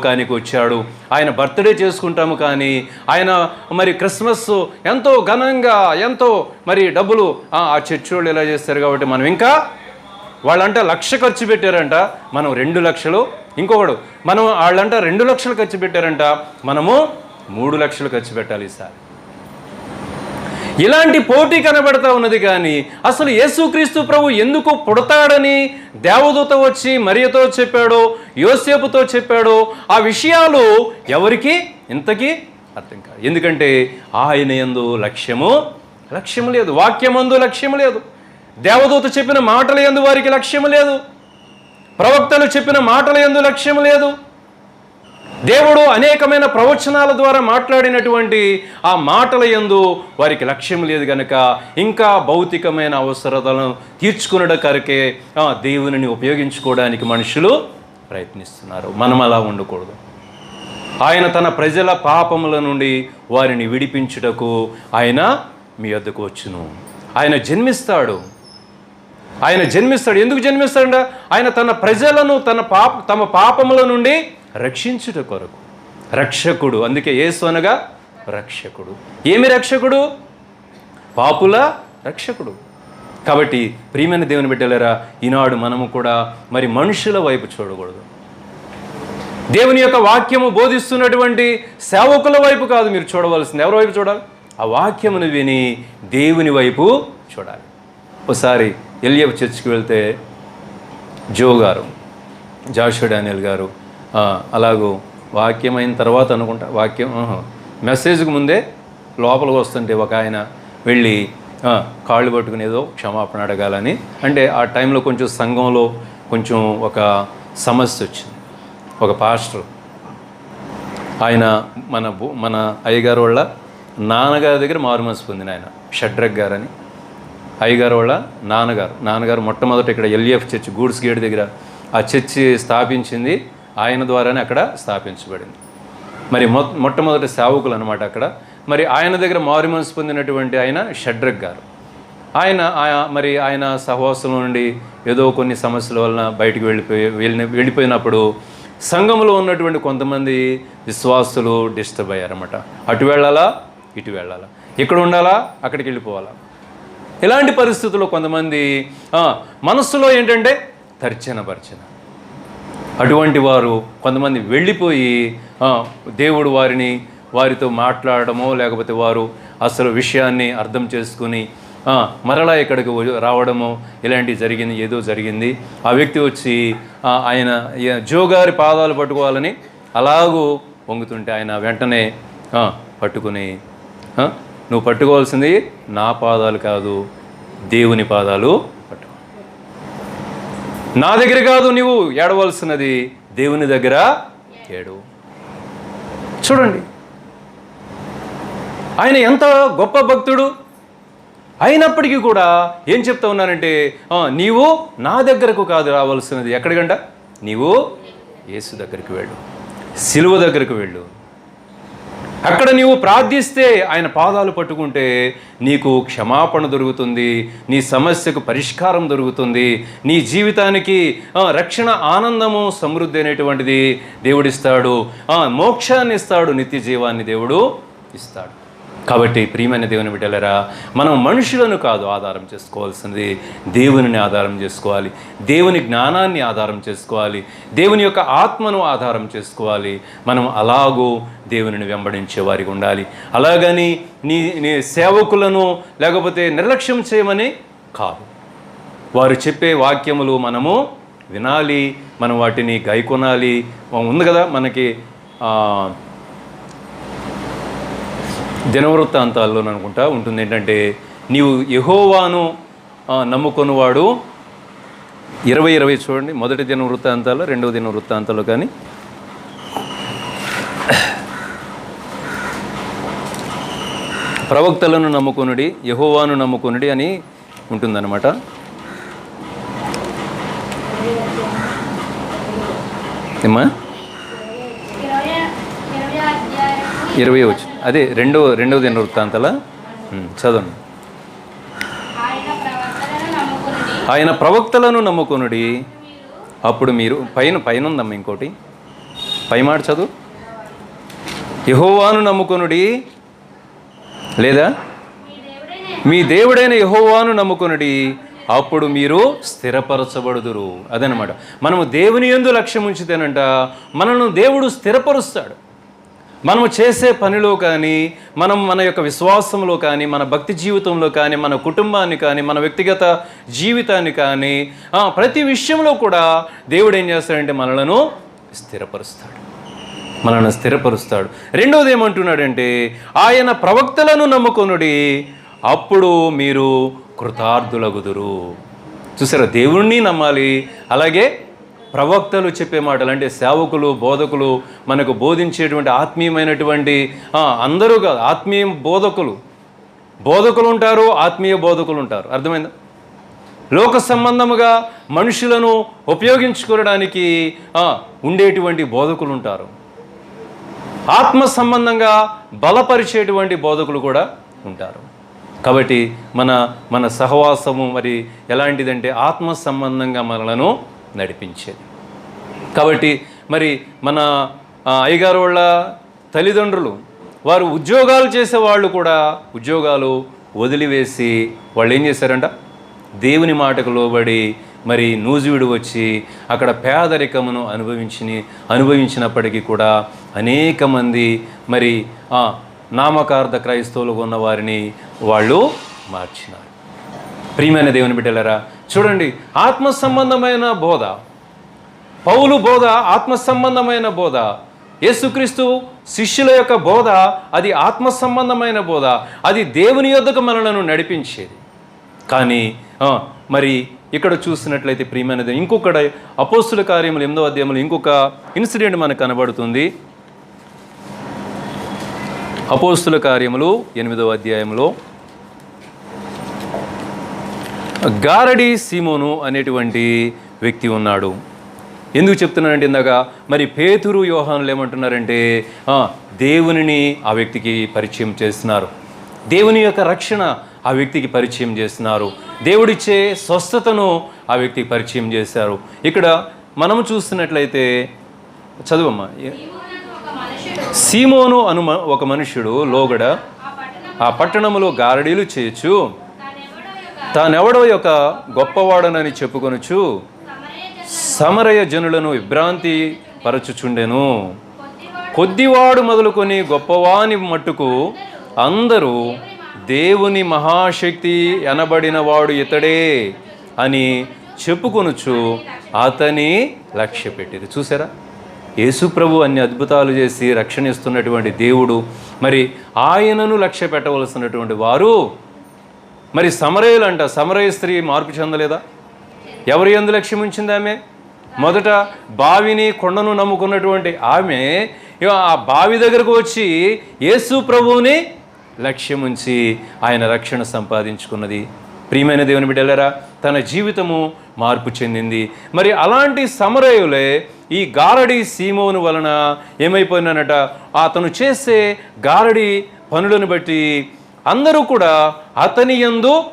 లోకానికి వచ్చాడు. ఆయన బర్త్డే చేసుకుంటాము కానీ ఆయన మరి క్రిస్మస్ ఎంతో ఘనంగా ఎంతో మరి డబ్బులు ఆ చర్చి వాళ్ళు ఇలా చేస్తారు కాబట్టి మనం ఇంకా వాళ్ళంట లక్ష ఖర్చు పెట్టారంట. మనం రెండు లక్షలు ఇంకొకడు మనం వాళ్ళంట రెండు లక్షలు ఖర్చు పెట్టారంట. మనము మూడు లక్షలు ఖర్చు పెట్టాలి ఈసారి. ఇలాంటి పోటీ కనబడతా ఉన్నది కానీ అసలు యేసుక్రీస్తు ప్రభు ఎందుకు పుడతాడని దేవదూత వచ్చి మరియతో చెప్పాడో యోసేపుతో చెప్పాడో ఆ విషయాలు ఎవరికి? ఇంతకీ అర్థం కాదు. ఎందుకంటే ఆయన ఎందు లక్ష్యము లక్ష్యం లేదు. వాక్యమందు లక్ష్యం లేదు. దేవదూత చెప్పిన మాటల ఎందు వారికి లక్ష్యం లేదు. ప్రవక్తలు చెప్పిన మాటల ఎందు లక్ష్యం లేదు. దేవుడు అనేకమైన ప్రవచనాల ద్వారా మాట్లాడినటువంటి ఆ మాటల ఎందు వారికి లక్ష్యం లేదు గనక ఇంకా భౌతికమైన అవసరతలను తీర్చుకునడ కరికే ఆ దేవునిని ఉపయోగించుకోవడానికి మనుషులు ప్రయత్నిస్తున్నారు. మనం అలా ఉండకూడదు. ఆయన తన ప్రజల పాపముల నుండి వారిని విడిపించుటకు ఆయన మీ వద్దకు వచ్చును. ఆయన జన్మిస్తాడు. ఆయన జన్మిస్తాడు. ఎందుకు జన్మిస్తాడు ఆయన తన ప్రజలను తన పాప తమ పాపముల నుండి రక్షించుట కొరకు. రక్షకుడు అందుకే యేసు అనగా రక్షకుడు. ఏమి రక్షకుడు? పాపుల రక్షకుడు. కాబట్టి ప్రియమైన దేవుని బిడ్డలారా ఈనాడు మనము కూడా మరి మనుషుల వైపు చూడకూడదు. దేవుని యొక్క వాక్యము బోధిస్తున్నటువంటి సేవకుల వైపు కాదు మీరు చూడవలసింది. ఎవరి వైపు చూడాలి? ఆ వాక్యమును విని దేవుని వైపు చూడాలి. ఒకసారి ఎలియవ్ చర్చికి వెళ్తే జో గారు జాషువా డానియల్ గారు అలాగూ వాక్యం అయిన తర్వాత అనుకుంటా వాక్యం మెసేజ్కి ముందే లోపలికి వస్తుంటే ఒక ఆయన వెళ్ళి కాళ్ళు పట్టుకుని ఏదో క్షమాపణ అడగాలని. అంటే ఆ టైంలో కొంచెం సంఘంలో కొంచెం ఒక సమస్య వచ్చింది. ఒక పాస్టర్ ఆయన మన మన అయ్యగారు వాళ్ళ నాన్నగారి దగ్గర మారుమనసు పొందిన ఆయన షడ్రక్ గారని. అయ్యగారు వాళ్ళ నాన్నగారు నాన్నగారు మొట్టమొదట ఇక్కడ ఎల్ఈఎఫ్ చర్చ్ గూడ్స్ గేట్ దగ్గర ఆ చర్చి స్థాపించింది. ఆయన ద్వారానే అక్కడ స్థాపించబడింది. మరి మొ మొట్టమొదటి సేవకులు అనమాట అక్కడ. మరి ఆయన దగ్గర మారుమనసు పొందినటువంటి ఆయన షడ్రక్ గారు. ఆయన మరి ఆయన సహవాసం నుండి ఏదో కొన్ని సమస్యల వలన బయటికి వెళ్ళిపోయి వెళ్ళి వెళ్ళిపోయినప్పుడు సంఘంలో ఉన్నటువంటి కొంతమంది విశ్వాసులు డిస్టర్బ్ అయ్యారన్నమాట. అటు వెళ్ళాలా? ఇటు వెళ్ళాలా? ఇక్కడ ఉండాలా? అక్కడికి వెళ్ళిపోవాలా? ఇలాంటి పరిస్థితుల్లో కొంతమంది మనస్సులో ఏంటంటే తర్చన భర్చన అటువంటి వారు కొంతమంది వెళ్ళిపోయి దేవుడు వారిని వారితో మాట్లాడడమో లేకపోతే వారు అసలు విషయాన్ని అర్థం చేసుకుని మరలా ఇక్కడికి రావడమో ఇలాంటివి జరిగింది ఏదో జరిగింది. ఆ వ్యక్తి వచ్చి ఆయన జోగారి జో గారి పాదాలు పట్టుకోవాలని అలాగూ వంగుతుంటే ఆయన వెంటనే పట్టుకుని నువ్వు పట్టుకోవాల్సింది నా పాదాలు కాదు దేవుని పాదాలు నా దగ్గర కాదు నీవు ఏడవలసినది దేవుని దగ్గర ఏడు. చూడండి. ఆయన ఎంత గొప్ప భక్తుడు. అయినప్పటికీ కూడా ఏం చెప్తా ఉన్నానంటే నీవు నా దగ్గరకు కాదు రావాల్సినది. ఎక్కడికంట? నీవు యేసు దగ్గరికి వెళ్ళు. సిలువ దగ్గరకు వెళ్ళు. అక్కడ నీవు ప్రార్థిస్తే ఆయన పాదాలు పట్టుకుంటే నీకు క్షమాపణ దొరుకుతుంది నీ సమస్యకు పరిష్కారం దొరుకుతుంది నీ జీవితానికి రక్షణ ఆనందము సమృద్ధి అనేటువంటిది దేవుడిస్తాడు. మోక్షాన్ని ఇస్తాడు నిత్య జీవాన్ని దేవుడు ఇస్తాడు. కాబట్టి ప్రియమైన దేవుని బిడ్డలరా మనం మనుషులను కాదు ఆధారం చేసుకోవాల్సింది. దేవునిని ఆధారం చేసుకోవాలి. దేవుని జ్ఞానాన్ని ఆధారం చేసుకోవాలి. దేవుని యొక్క ఆత్మను ఆధారం చేసుకోవాలి. మనం అలాగూ దేవునిని వెంబడించే వారికి ఉండాలి. అలాగని నీ నీ సేవకులను లేకపోతే నిర్లక్ష్యం చేయమని కాదు. వారు చెప్పే వాక్యములు మనము వినాలి మనం వాటిని గైకొనాలి. ఉంది కదా మనకి దినవృత్తాంతాల్లో అనుకుంటా ఉంటుంది ఏంటంటే నీవు యహోవాను నమ్ముకున్నవాడు ఇరవై ఇరవై చూడండి మొదటి దిన వృత్తాంతాలు రెండవ దిన వృత్తాంతాలు కానీ. ప్రవక్తలను నమ్ముకునుడి యహోవాను నమ్ముకునుడి అని ఉంటుందన్నమాట. ఏమ్మా? ఇరవై ఇరవై వచ్చు అదే రెండో రెండవ దిన వృత్తాంతాల. ఉమ్, చదవండి. ఆయన ప్రవక్తలను నమ్ముకొనుడి. అప్పుడు మీరు పైన పైన ఉందమ్మా ఇంకోటి. పై మాట చదువు. యహోవాను నమ్ముకొనుడి. లేదా? మీ దేవుడైన యహోవాను నమ్ముకునుడి. అప్పుడు మీరు స్థిరపరచబడుదురు. అదనమాట మనము దేవుని ఎందు లక్ష్యం ఉంచితేనంట మనల్ని దేవుడు స్థిరపరుస్తాడు. మనము చేసే పనిలో కానీ మనం మన యొక్క విశ్వాసంలో కానీ మన భక్తి జీవితంలో కానీ మన కుటుంబాన్ని కానీ మన వ్యక్తిగత జీవితాన్ని కానీ ప్రతి విషయంలో కూడా దేవుడు ఏం చేస్తాడంటే మనలను స్థిరపరుస్తాడు. మనల్ని స్థిరపరుస్తాడు. రెండోది ఏమంటున్నాడంటే ఆయన ప్రవక్తలను నమ్ముకొనుడి అప్పుడు మీరు కృతార్థులగుదురు. చూసారా? దేవుణ్ణి నమ్మాలి అలాగే ప్రవక్తలు చెప్పే మాటలు అంటే సేవకులు బోధకులు మనకు బోధించేటువంటి ఆత్మీయమైనటువంటి అందరూ కాదు ఆత్మీయ బోధకులు. బోధకులు ఉంటారు ఆత్మీయ బోధకులు ఉంటారు. అర్థమైందా? లోక సంబంధముగా మనుషులను ఉపయోగించుకోవడానికి ఉండేటువంటి బోధకులు ఉంటారు. ఆత్మ సంబంధంగా బలపరిచేటువంటి బోధకులు కూడా ఉంటారు. కాబట్టి మన మన సహవాసము మరి ఎలాంటిదంటే ఆత్మ సంబంధంగా మనలను నడిపించేది. కాబట్టి మరి మన అయ్యగారు వాళ్ళ తల్లిదండ్రులు వారు ఉద్యోగాలు చేసేవాళ్ళు కూడా ఉద్యోగాలు వదిలివేసి వాళ్ళు ఏం చేశారంట? దేవుని మాటకు లోబడి మరి నూజివీడు వచ్చి అక్కడ పేదరికమును అనుభవించి అనుభవించినప్పటికీ కూడా అనేక మంది మరి నామకార్థ క్రైస్తవులుగా ఉన్న వారిని వాళ్ళు మార్చినారు. ప్రియమైన దేవుని బిడ్డలరా చూడండి ఆత్మ సంబంధమైన బోధ. పౌలు బోధ ఆత్మ సంబంధమైన బోధ. యేసుక్రీస్తు శిష్యుల యొక్క బోధ అది ఆత్మ సంబంధమైన బోధ. అది దేవుని యొద్దకు మనలను నడిపించేది. కానీ మరి ఇక్కడ చూసినట్లయితే ప్రియమైనది ఇంకొకడ అపోస్తుల కార్యములు ఎనిమిదో అధ్యాయంలో ఇంకొక ఇన్సిడెంట్ మనకు కనబడుతుంది. అపోస్తుల కార్యములు ఎనిమిదవ అధ్యాయంలో గారడి సీమోను అనేటువంటి వ్యక్తి ఉన్నాడు. ఎందుకు చెప్తున్నానంటే ఇందాక మరి పేతురు యోహానులు ఏమంటున్నారంటే దేవునిని ఆ వ్యక్తికి పరిచయం చేస్తున్నారు. దేవుని యొక్క రక్షణ ఆ వ్యక్తికి పరిచయం చేస్తున్నారు. దేవుడిచ్చే స్వస్థతను ఆ వ్యక్తికి పరిచయం చేశారు. ఇక్కడ మనము చూస్తున్నట్లయితే చదువమ్మా సీమోను అను ఒక మనుష్యుడు లోగడ ఆ పట్టణంలో గారడీలు చేయొచ్చు తానెవడో యొక్క గొప్పవాడనని చెప్పుకొనుచు సమరయ జనులను విభ్రాంతి పరచుచుండెను. కొద్దివాడు మొదలుకొని గొప్పవాని మట్టుకు అందరూ దేవుని మహాశక్తి ఎనబడిన వాడు ఇతడే అని చెప్పుకొనుచు అతని లక్ష్య పెట్టింది చూసారా యేసుప్రభు అన్ని అద్భుతాలు చేసి రక్షణ ఇస్తున్నటువంటి దేవుడు. మరి ఆయనను లక్ష్య పెట్టవలసినటువంటి వారు మరి సమరయులు అంట సమరయ స్త్రీ మార్పు చెందలేదా? ఎవరి ఎందు లక్ష్యం ఉంచింది ఆమె? మొదట బావిని కొండను నమ్ముకున్నటువంటి ఆమె ఆ బావి దగ్గరకు వచ్చి యేసు ప్రభువుని లక్ష్యం ఉంచి ఆయన రక్షణ సంపాదించుకున్నది. ప్రియమైన దేవుని బిడ్డలరా తన జీవితము మార్పు చెందింది. మరి అలాంటి సమరయులే ఈ గారడి సీమోను వలన ఏమైపోయినానట అతను చేసే గారడి పనులను బట్టి అందరూ కూడా అతని ఎందు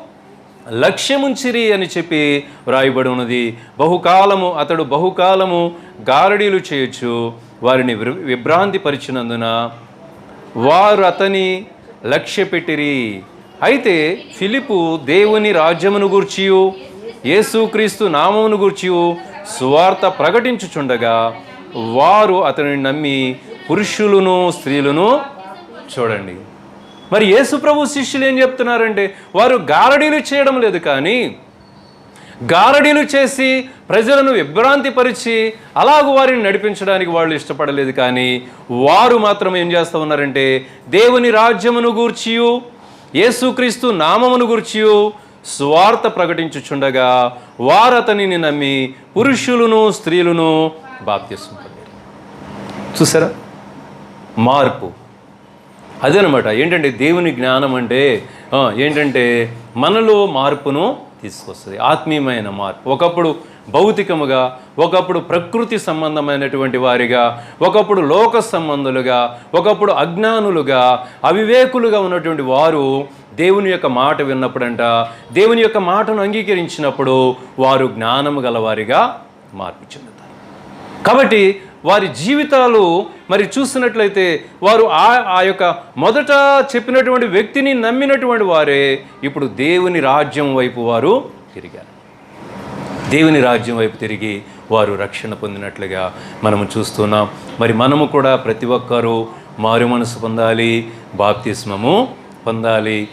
లక్ష్యముంచిరి అని చెప్పి వ్రాయబడి ఉన్నది. బహుకాలము అతడు బహుకాలము గారడీలు చేయొచ్చు. వారిని విభ్ర- విభ్రాంతి పరిచినందున వారు అతని లక్ష్య పెట్టిరి. అయితే ఫిలిపు దేవుని రాజ్యమును గూర్చియు యేసుక్రీస్తు నామమును గూర్చియు సువార్త ప్రకటించుచుండగా వారు అతనిని నమ్మి పురుషులను స్త్రీలను చూడండి. మరి యేసుప్రభు శిష్యులు ఏం చెప్తున్నారంటే వారు గారడీలు చేయడం లేదు కానీ గారడీలు చేసి ప్రజలను విభ్రాంతి పరిచి అలాగూ వారిని నడిపించడానికి వాళ్ళు ఇష్టపడలేదు కానీ వారు మాత్రం ఏం చేస్తూ ఉన్నారంటే దేవుని రాజ్యమును గూర్చియు యేసుక్రీస్తు నామమును గూర్చియు స్వార్థ ప్రకటించుచుండగా వారు అతనిని నమ్మి పురుషులను స్త్రీలను బాప్తిస్తున్నారు చూసారా? మార్పు. అదనమాట. ఏంటంటే దేవుని జ్ఞానం అంటే ఏంటంటే మనలో మార్పును తీసుకొస్తుంది. ఆత్మీయమైన మార్పు. ఒకప్పుడు భౌతికముగా ఒకప్పుడు ప్రకృతి సంబంధమైనటువంటి వారిగా ఒకప్పుడు లోక సంబంధులుగా ఒకప్పుడు అజ్ఞానులుగా అవివేకులుగా ఉన్నటువంటి వారు దేవుని యొక్క మాట విన్నప్పుడంట దేవుని యొక్క మాటను అంగీకరించినప్పుడు వారు జ్ఞానము గలవారిగా మార్పు చెందుతారు. కాబట్టి వారి జీవితాలు మరి చూసినట్లయితే వారు ఆ ఆ యొక్క మొదట చెప్పినటువంటి వ్యక్తిని నమ్మినటువంటి వారే ఇప్పుడు దేవుని రాజ్యం వైపు వారు తిరిగారు. దేవుని రాజ్యం వైపు తిరిగి వారు రక్షణ పొందినట్లుగా మనము చూస్తున్నాం. మరి మనము కూడా ప్రతి ఒక్కరూ మారు మనసు పొందాలి బాప్తిస్మము పొందాలి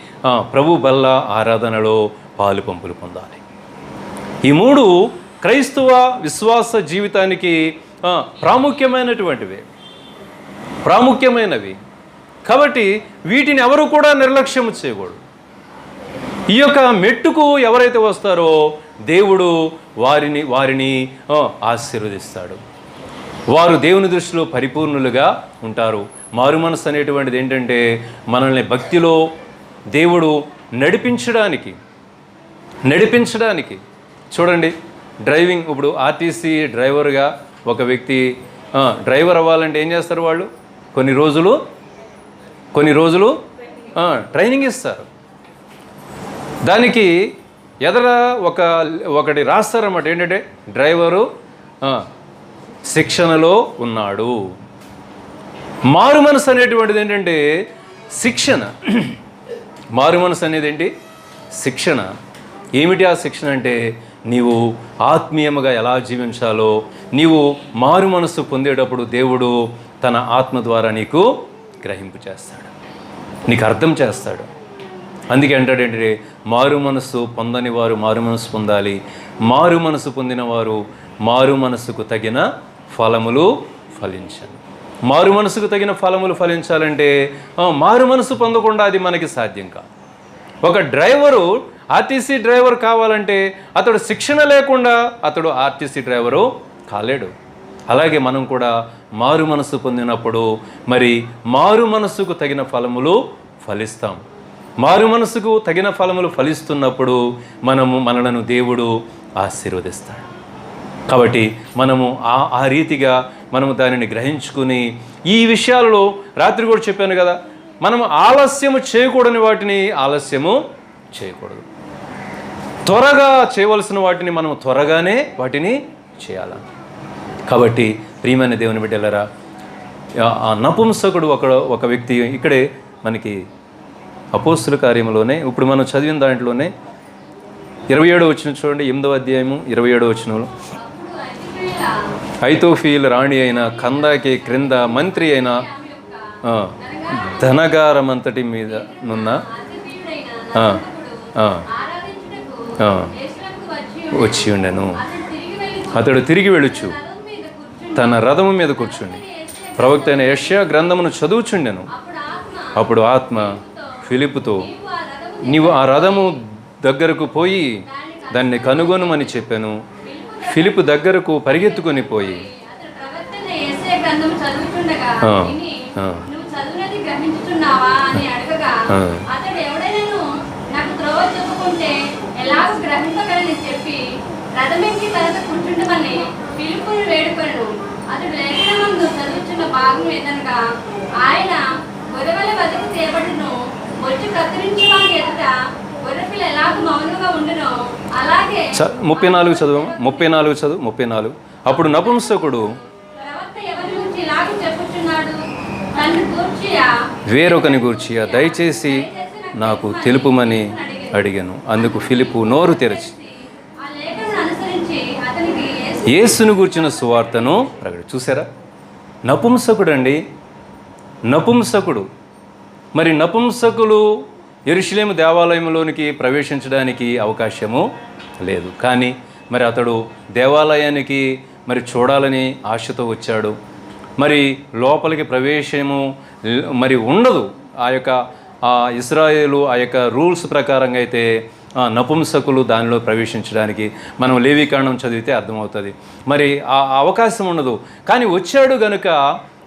ప్రభు బల్ల ఆరాధనలో పాలు పంపులు పొందాలి. ఈ మూడు క్రైస్తవ విశ్వాస జీవితానికి ప్రాముఖ్యమైనటువంటివి. ప్రాముఖ్యమైనవి. కాబట్టి వీటిని ఎవరు కూడా నిర్లక్ష్యం చేయకూడదు. ఈ యొక్క మెట్టుకు ఎవరైతే వస్తారో దేవుడు వారిని వారిని ఆశీర్వదిస్తాడు. వారు దేవుని దృష్టిలో పరిపూర్ణులుగా ఉంటారు. మారు మనసు అనేటువంటిది ఏంటంటే మనల్ని భక్తిలో దేవుడు నడిపించడానికి నడిపించడానికి. చూడండి డ్రైవింగ్ ఇప్పుడు ఆర్టీసీ డ్రైవర్గా ఒక వ్యక్తి డ్రైవర్ అవ్వాలంటే ఏం చేస్తారు వాళ్ళు? కొన్ని రోజులు కొన్ని రోజులు ట్రైనింగ్ ఇస్తారు. దానికి ఎదర ఒక ఒకటి రాస్తారన్నమాట ఏంటంటే డ్రైవరు శిక్షణలో ఉన్నాడు. మారు మనసు అనేటువంటిది ఏంటంటే శిక్షణ. మారు మనసు అనేది ఏంటి శిక్షణ. ఏమిటి ఆ శిక్షణ అంటే నీవు ఆత్మీయముగా ఎలా జీవించాలో నీవు మారు మనసు పొందేటప్పుడు దేవుడు తన ఆత్మ ద్వారా నీకు గ్రహింపు చేస్తాడు. నీకు అర్థం చేస్తాడు. అందుకే అంటాడేంటంటే మారు మనసు పొందని వారు మారు మనసు పొందాలి. మారు మనసు పొందిన వారు మారు మనసుకు తగిన ఫలములు ఫలించాలి మారు మనసుకు తగిన ఫలములు ఫలించాలంటే మారు మనసు పొందకుండా అది మనకి సాధ్యం కాదు. ఒక డ్రైవరు ఆర్టీసీ డ్రైవర్ కావాలంటే అతడు శిక్షణ లేకుండా అతడు ఆర్టీసీ డ్రైవరు కాలేడు. అలాగే మనం కూడా మారు మనసు పొందినప్పుడు మరి మారు మనసుకు తగిన ఫలములు ఫలిస్తాం. మారు మనసుకు తగిన ఫలములు ఫలిస్తున్నప్పుడు మనము మనలను దేవుడు ఆశీర్వదిస్తాడు. కాబట్టి మనము ఆ ఆ రీతిగా మనము దానిని గ్రహించుకుని ఈ విషయాలలో రాత్రి కూడా చెప్పాను కదా మనము ఆలస్యము చేయకూడని వాటిని ఆలస్యము చేయకూడదు. త్వరగా చేయవలసిన వాటిని మనం త్వరగానే వాటిని చేయాల? కాబట్టి ప్రియమైన దేవుని బిడ్డలరా ఆ- నపుంసకుడు ఒక ఒక వ్యక్తి ఇక్కడే మనకి అపోస్తుల కార్యంలోనే ఇప్పుడు మనం చదివిన దాంట్లోనే ఇరవై ఏడో వచ్చిన చూడండి ఎనిమిదవ అధ్యాయము ఇరవై ఏడో వచ్చినలో ఐతోఫీల్ రాణి అయిన కందాకి క్రింద మంత్రి అయిన ధనగారం అంతటి మీద నున్న వచ్చి ఉండెను. అతడు తిరిగి వెళ్ళొచ్చు. వెళ్ళుచు తన రథము మీద కూర్చుండి. ప్రవక్త అయిన యష్యా గ్రంథమును చదువుచుండెను. అప్పుడు ఆత్మ ఫిలిపుతో నీవు ఆ రథము దగ్గరకు పోయి దాన్ని కనుగొనమని చెప్పాను. ఫిలిపు దగ్గరకు పరిగెత్తుకొని పోయి. ఎలాగో గ్రహింపగలని చెప్పి రథమెక్కి తనతో కూర్చుంటమని పిలుపుని వేడుకొను అతడు లేఖనమందు చదువుతున్న భాగం ఏదనగా ఆయన గొర్రెవల బతుకు చేయబడును బొచ్చు కత్తిరించడానికి ఎదుట గొర్రెపిల్ల ఎలాగ మౌనంగా ఉండునో అలాగే ముప్పై నాలుగు చదువు ముప్పై నాలుగు చదువు ముప్పై నాలుగు. అప్పుడు నపుంసకుడు వేరొకని గూర్చి దయచేసి నాకు తెలుపుమని అడిగాను. అందుకు ఫిలిపు నోరు తెరచి యేసును గూర్చిన సువార్తను ప్రకటి చూసారా నపుంసకుడు అండి నపుంసకుడు. మరి నపుంసకులు ఎరుషులేము దేవాలయంలోనికి ప్రవేశించడానికి అవకాశము లేదు. కానీ మరి అతడు దేవాలయానికి మరి చూడాలని ఆశతో వచ్చాడు. మరి లోపలికి ప్రవేశము మరి ఉండదు. ఆ యొక్క ఆ ఇస్రాయేలు ఆ యొక్క రూల్స్ ప్రకారంగా అయితే ఆ, నపుంసకులు దానిలో ప్రవేశించడానికి మనం లేవీకాండం చదివితే అర్థమవుతుంది. మరి ఆ అవకాశం ఉండదు. కానీ వచ్చాడు గనుక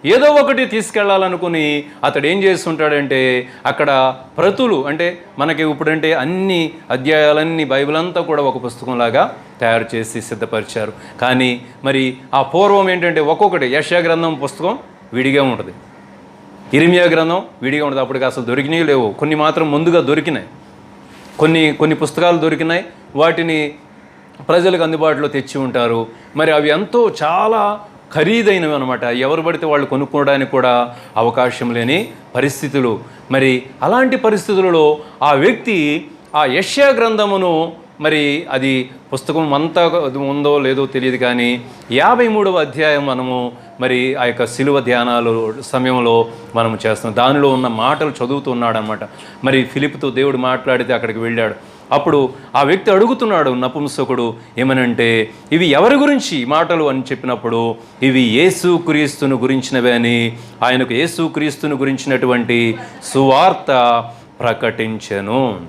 ఏదో ఒకటి తీసుకెళ్ళాలనుకుని అతడు ఏం చేస్తుంటాడంటే అక్కడ ప్రతులు అంటే మనకి ఇప్పుడంటే అన్ని అధ్యాయాలన్నీ బైబిల్ అంతా కూడా ఒక పుస్తకంలాగా తయారు చేసి సిద్ధపరిచారు. కానీ మరి ఆ పూర్వం ఏంటంటే ఒక్కొక్కటి యశా గ్రంథం పుస్తకం విడిగా ఉంటుంది. ఇరిమియా గ్రంథం విడిగా ఉంటుంది అప్పటికి అసలు దొరికినవి లేవు. కొన్ని మాత్రం ముందుగా దొరికినాయి. కొన్ని కొన్ని పుస్తకాలు దొరికినాయి. వాటిని ప్రజలకు అందుబాటులో తెచ్చి ఉంటారు. మరి అవి ఎంతో చాలా ఖరీదైనవి అనమాట ఎవరు పడితే వాళ్ళు కొనుక్కోవడానికి కూడా అవకాశం లేని పరిస్థితులు. మరి అలాంటి పరిస్థితులలో ఆ వ్యక్తి ఆ యష్యా గ్రంథమును మరి అది పుస్తకం అంతా ఉందో లేదో తెలియదు కానీ యాభై మూడవ అధ్యాయం మనము మరి ఆ యొక్క శిలువ ధ్యానాలు సమయంలో మనం చేస్తున్నాం. దానిలో ఉన్న మాటలు చదువుతున్నాడు అనమాట మరి ఫిలిప్తో దేవుడు మాట్లాడితే అక్కడికి వెళ్ళాడు. అప్పుడు ఆ వ్యక్తి అడుగుతున్నాడు నపుంసకుడు ఏమనంటే ఇవి ఎవరి గురించి మాటలు? అని చెప్పినప్పుడు ఇవి యేసు క్రీస్తును గురించినవే అని ఆయనకు యేసు క్రీస్తును గురించినటువంటి సువార్త ప్రకటించను.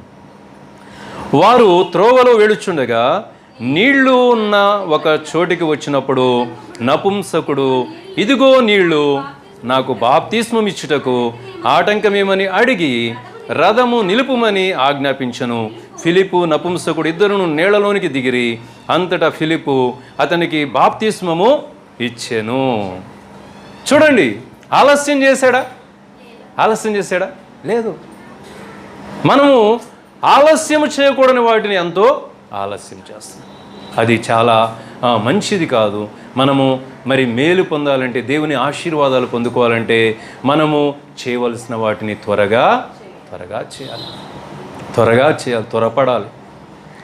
వారు త్రోవలో వెళుచుండగా నీళ్ళు ఉన్న ఒక చోటికి వచ్చినప్పుడు నపుంసకుడు ఇదిగో నీళ్ళు నాకు బాప్తిస్మం ఇచ్చుటకు ఆటంకమేమని అడిగి రథము నిలుపుమని ఆజ్ఞాపించను. ఫిలిపు నపుంసకుడు ఇద్దరును నీళ్ళలోనికి దిగిరి. అంతటా ఫిలిపు అతనికి బాప్తిస్మము ఇచ్చాను. చూడండి ఆలస్యం చేశాడా? ఆలస్యం చేశాడా? లేదు. మనము ఆలస్యం చేయకూడని వాటిని ఎంతో ఆలస్యం చేస్తాం అది చాలా మంచిది కాదు. మనము మరి మేలు పొందాలంటే దేవుని ఆశీర్వాదాలు పొందుకోవాలంటే మనము చేయవలసిన వాటిని త్వరగా త్వరగా చేయాలి. త్వరగా చేయాలి త్వరపడాలి.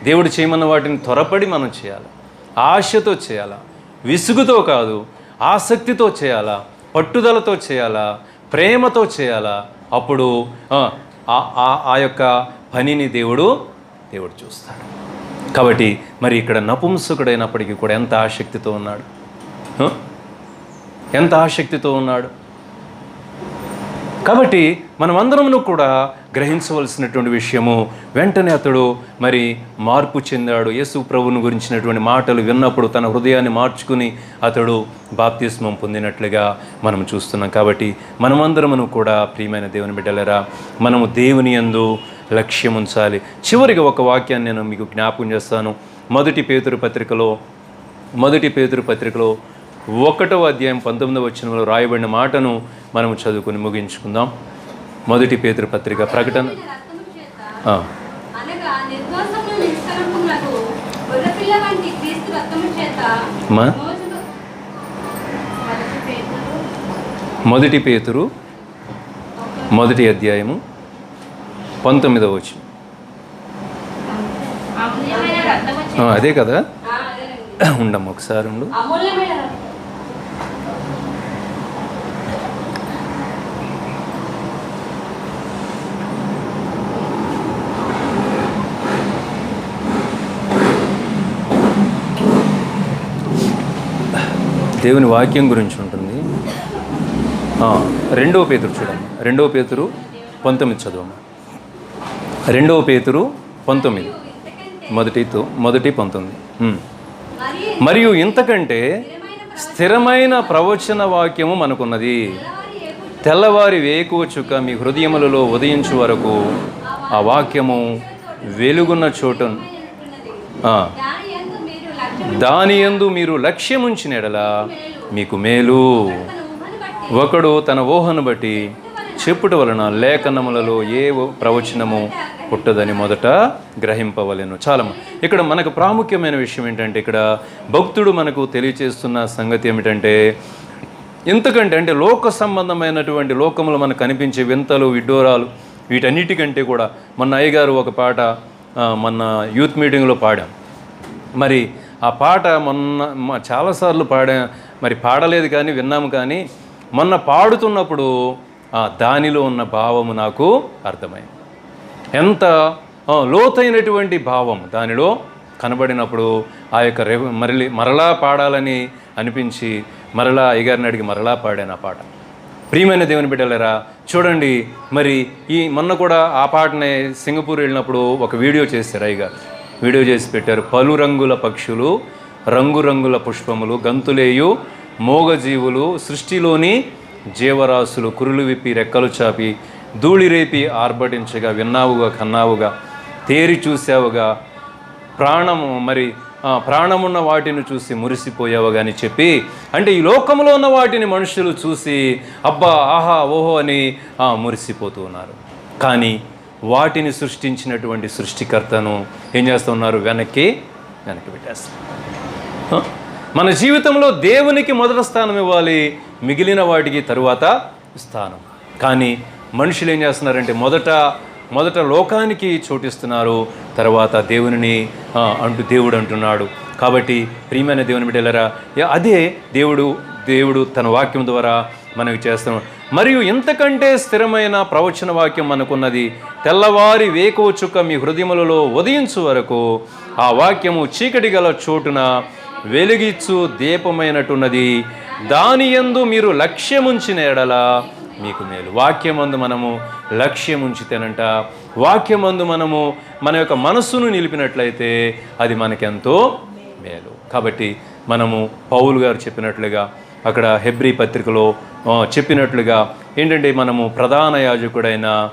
దేవుడు చేయమన్న వాటిని త్వరపడి మనం చేయాలి. ఆశతో చేయాలా? విసుగుతో కాదు ఆసక్తితో చేయాలా? పట్టుదలతో చేయాలా? ప్రేమతో చేయాలా? అప్పుడు ఆ- ఆ- ఆ యొక్క పనిని దేవుడు దేవుడు చూస్తాడు. కాబట్టి మరి ఇక్కడ నపుంసకుడైనప్పటికీ కూడా ఎంత ఆసక్తితో ఉన్నాడు? ఎంత ఆసక్తితో ఉన్నాడు? కాబట్టి మనమందరమును కూడా గ్రహించవలసినటువంటి విషయము వెంటనే అతడు మరి మార్పు చెందాడు. యేసు ప్రభువుని గురించినటువంటి మాటలు విన్నప్పుడు తన హృదయాన్ని మార్చుకుని అతడు బాప్తిస్మం పొందినట్లుగా మనం చూస్తున్నాం. కాబట్టి మనమందరమును కూడా ప్రియమైన దేవుని బిడ్డలరా మనము దేవుని యందు లక్ష్యం ఉంచాలి. చివరిగా ఒక వాక్యాన్ని నేను మీకు జ్ఞాపకం చేస్తాను. మొదటి పేతురు పత్రికలో మొదటి పేతురు పత్రికలో ఒకటవ అధ్యాయం పంతొమ్మిదవ వచనంలో రాయబడిన మాటను మనం చదువుకుని ముగించుకుందాం. మొదటి పేతురు పత్రిక ప్రకటన మొదటి పేతురు మొదటి అధ్యాయము పంతొమ్మిదవ ఆ, అదే కదా. ఉండమ్మ ఒకసారి ఉండు. దేవుని వాక్యం గురించి ఉంటుంది. రెండవ పేతురు చూడండి. రెండవ పేతురు పంతొమ్మిది చదవమ్మా రెండవ పేతురు పంతొమ్మిది. మొదటితో మొదటి పంతొమ్మిది. మరియు ఇంతకంటే స్థిరమైన ప్రవచన వాక్యము మనకున్నది. తెల్లవారి ఏపు మీ హృదయములలో ఉదయించు వరకు ఆ వాక్యము వెలుగున్న చోట దాని యందు మీరు లక్ష్యం లక్ష్యముంచిన ఎడల మీకు మేలు. ఒకడు తన ఊహను బట్టి చెప్పుట వలన లేఖనములలో ఏ ప్రవచనము పుట్టదని మొదట గ్రహింపవలెను. చాలా ఇక్కడ మనకు ప్రాముఖ్యమైన విషయం ఏంటంటే ఇక్కడ భక్తుడు మనకు తెలియచేస్తున్న సంగతి ఏమిటంటే ఎంతకంటే అంటే లోక సంబంధమైనటువంటి లోకములు మనకు కనిపించే వింతలు విడ్డూరాలు వీటన్నిటికంటే కూడా మొన్న అయ్యగారు ఒక పాట మొన్న యూత్ మీటింగ్లో పాడాం. మరి ఆ పాట మొన్న చాలాసార్లు పాడా మరి పాడలేదు కానీ విన్నాము కానీ మొన్న పాడుతున్నప్పుడు ఆ దానిలో ఉన్న భావము నాకు అర్థమైంది. ఎంత లోతైనటువంటి భావం దానిలో కనబడినప్పుడు ఆ యొక్క రె మరలి మరలా పాడాలని అనిపించి మరలా అయ్యగారిని అడిగి మరలా పాడాను ఆ పాట. ప్రియమైన దేవుని బిడ్డలరా చూడండి మరి ఈ మొన్న కూడా ఆ పాటనే సింగపూర్ వెళ్ళినప్పుడు ఒక వీడియో చేశారు అయ్యగారు. వీడియో చేసి పెట్టారు పలు రంగుల పక్షులు రంగురంగుల పుష్పములు గంతులేయు మోగజీవులు సృష్టిలోని జీవరాశులు కురులు విప్పి రెక్కలు చాపి ధూళిరేపి ఆర్భటించగా విన్నావుగా కన్నావుగా తేరి చూసావుగా ప్రాణము మరి ప్రాణమున్న వాటిని చూసి మురిసిపోయావు అని చెప్పి అంటే ఈ లోకంలో ఉన్న వాటిని మనుషులు చూసి అబ్బా ఆహా ఓహో అని మురిసిపోతూ ఉన్నారు. కానీ వాటిని సృష్టించినటువంటి సృష్టికర్తను ఏం చేస్తున్నారు? వెనక్కి వెనక్కి పెట్టేస్తారు మన జీవితంలో దేవునికి మొదటి స్థానం ఇవ్వాలి. మిగిలిన వాటికి తరువాత స్థానం కానీ మనుషులు ఏం చేస్తున్నారంటే మొదట మొదట లోకానికి చోటిస్తున్నారు తర్వాత దేవునిని అంటూ దేవుడు అంటున్నాడు. కాబట్టి ప్రియమైన దేవుని బిడ్డలరా అదే దేవుడు దేవుడు తన వాక్యం ద్వారా మనకి చేస్తున్నాం మరియు ఇంతకంటే స్థిరమైన ప్రవచన వాక్యం మనకున్నది తెల్లవారి వేకువ చుక్క మీ హృదయములలో ఉదయించు వరకు ఆ వాక్యము చీకటి గల చోటున వెలిగిచ్చు దీపమైనట్టున్నది దాని యందు మీరు లక్ష్యముంచిన ఎడల మీకు మేలు. వాక్యమందు మనము లక్ష్యముంచితేనంట. వాక్యమందు మనము మన యొక్క మనస్సును నిలిపినట్లయితే అది మనకెంతో మేలు. కాబట్టి మనము పౌలు గారు చెప్పినట్లుగా అక్కడ హెబ్రీ పత్రికలో చెప్పినట్లుగా ఏంటంటే మనము ప్రధాన యాజకుడైన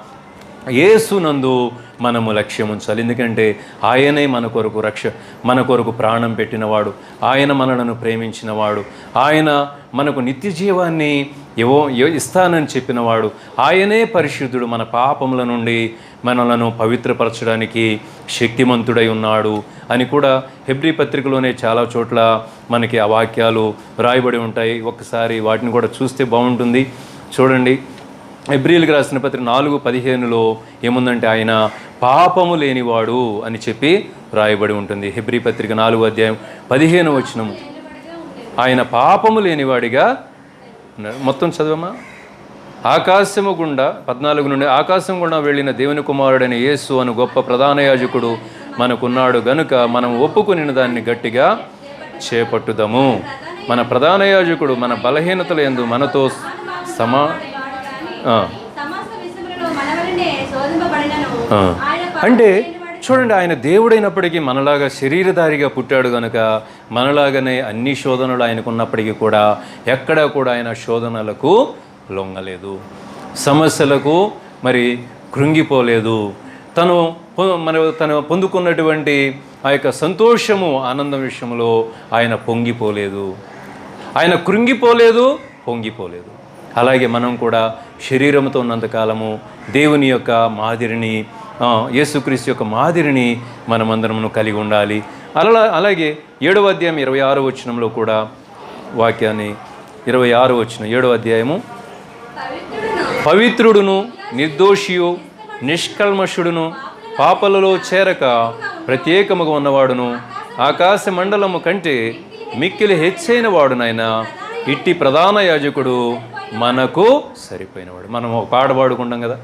యేసునందు మనము లక్ష్యం ఉంచాలి. ఎందుకంటే ఆయనే మన కొరకు రక్ష మన కొరకు ప్రాణం పెట్టినవాడు. ఆయన మనలను ప్రేమించినవాడు. ఆయన మనకు నిత్య జీవాన్ని ఇవో ఇస్తానని చెప్పినవాడు. ఆయనే పరిశుద్ధుడు మన పాపముల నుండి మనలను పవిత్రపరచడానికి శక్తిమంతుడై ఉన్నాడు అని కూడా హెబ్రి పత్రికలోనే చాలా చోట్ల మనకి ఆ వాక్యాలు రాయబడి ఉంటాయి. ఒక్కసారి వాటిని కూడా చూస్తే బాగుంటుంది. చూడండి. ఎబ్రిల్కి రాసిన పత్రిక నాలుగు పదిహేనులో ఏముందంటే ఆయన పాపము లేనివాడు అని చెప్పి రాయబడి ఉంటుంది. హెబ్రి పత్రిక నాలుగు అధ్యాయం పదిహేను వచనము ఆయన పాపము లేనివాడిగా మొత్తం చదవమా? ఆకాశము గుండా పద్నాలుగు నుండి ఆకాశం గుండా వెళ్ళిన దేవుని కుమారుడైన యేసు అను గొప్ప ప్రధాన యాజకుడు మనకున్నాడు గనుక మనం ఒప్పుకుని దాన్ని గట్టిగా చేపట్టుదము. మన ప్రధాన యాజకుడు మన బలహీనతల ఎందు మనతో సమా అంటే చూడండి ఆయన దేవుడైనప్పటికీ మనలాగా శరీరధారిగా పుట్టాడు కనుక మనలాగానే అన్ని శోధనలు ఆయనకున్నప్పటికీ కూడా ఎక్కడా కూడా ఆయన శోధనలకు లొంగలేదు. సమస్యలకు మరి కృంగిపోలేదు. తను మన తను పొందుకున్నటువంటి ఆ యొక్క సంతోషము ఆనందం విషయంలో ఆయన పొంగిపోలేదు. ఆయన కృంగిపోలేదు పొంగిపోలేదు. అలాగే మనం కూడా శరీరంతో ఉన్నంతకాలము దేవుని యొక్క మాదిరిని యేసుక్రీస్తు యొక్క మాదిరిని మనమందరమును కలిగి ఉండాలి. అలా అలాగే ఏడవ అధ్యాయం ఇరవై ఆరో వచనంలో కూడా వాక్యాన్ని ఇరవై ఆరు వచ్చిన ఏడవ అధ్యాయము. పవిత్రుడును పవిత్రుడును నిర్దోషియు నిష్కల్మషుడును పాపలలో చేరక ప్రత్యేకముగా ఉన్నవాడును ఆకాశ మండలము కంటే మిక్కిలి హెచ్చైన వాడునైనా ఇట్టి ప్రధాన యాజకుడు మనకు సరిపోయినవాడు. మనం ఒక పాట పాడుకుంటాం కదా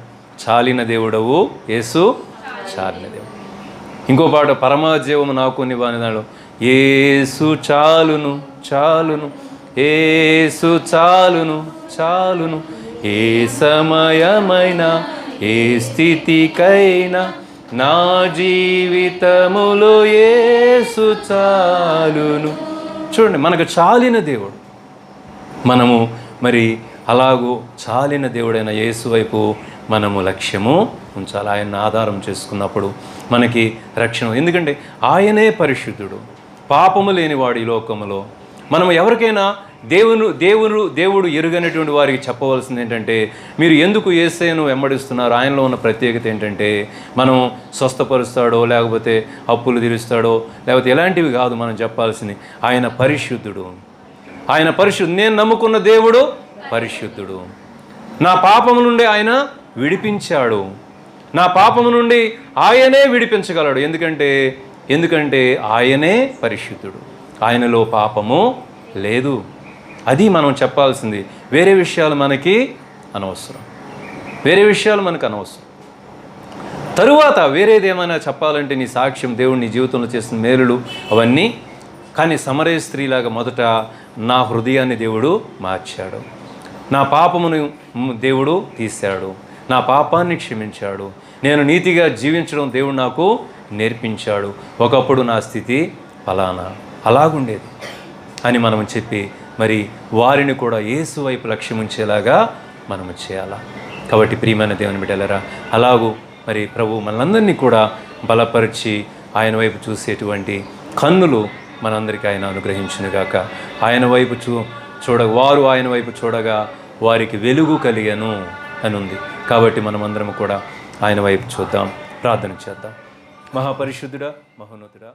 చాలిన దేవుడవు యేసు చాలిన దేవుడు. ఇంకో పాట పరమజీవము నాకు నివానినాడు ఏసు చాలును చాలును ఏసు చాలును చాలును. ఏ సమయమైన ఏ స్థితికైనా నా జీవితములో ఏసు చాలును. చూడండి మనకు చాలిన దేవుడు. మనము మరి అలాగూ చాలిన దేవుడైన యేసు వైపు మనము లక్ష్యము ఉంచాలి. ఆయన్ని ఆధారం చేసుకున్నప్పుడు మనకి రక్షణ ఎందుకంటే ఆయనే పరిశుద్ధుడు. పాపము లేనివాడు ఈ లోకములో. మనం ఎవరికైనా దేవును దేవుడు దేవుడు ఎరుగనటువంటి వారికి చెప్పవలసింది ఏంటంటే మీరు ఎందుకు ఏసైను వెంబడిస్తున్నారు? ఆయనలో ఉన్న ప్రత్యేకత ఏంటంటే మనం స్వస్థపరుస్తాడో లేకపోతే అప్పులు తీరుస్తాడో లేకపోతే ఎలాంటివి కాదు మనం చెప్పాల్సింది. ఆయన పరిశుద్ధుడు. ఆయన పరిశుద్ధి నేను నమ్ముకున్న దేవుడు పరిశుద్ధుడు. నా పాపము నుండి ఆయన విడిపించాడు. నా పాపము నుండి ఆయనే విడిపించగలడు. ఎందుకంటే ఎందుకంటే ఆయనే పరిశుద్ధుడు. ఆయనలో పాపము లేదు. అది మనం చెప్పాల్సింది. వేరే విషయాలు మనకి అనవసరం. వేరే విషయాలు మనకు అనవసరం. తరువాత వేరేది ఏమైనా చెప్పాలంటే నీ సాక్ష్యం దేవుడు నీ జీవితంలో చేసిన మేలులు అవన్నీ. కానీ సమరయ స్త్రీలాగా మొదట నా హృదయాన్ని దేవుడు మార్చాడు. నా పాపమును దేవుడు తీశాడు. నా పాపాన్ని క్షమించాడు. నేను నీతిగా జీవించడం దేవుడు నాకు నేర్పించాడు. ఒకప్పుడు నా స్థితి ఫలానా? అలాగుండేది అని మనం చెప్పి మరి వారిని కూడా యేసు వైపు లక్ష్యం ఉంచేలాగా మనము చేయాలా? కాబట్టి ప్రియమైన దేవుని బిడ్డలరా అలాగూ మరి ప్రభు మనందరినీ కూడా బలపరిచి ఆయన వైపు చూసేటువంటి కన్నులు మనందరికీ ఆయన అనుగ్రహించునుగాక. ఆయన వైపు చూ చూడ వారు ఆయన వైపు చూడగా వారికి వెలుగు కలిగను అని ఉంది కాబట్టి మనమందరం కూడా ఆయన వైపు చూద్దాం ప్రార్థన చేద్దాం. మహాపరిశుద్ధుడా మహోన్నతుడా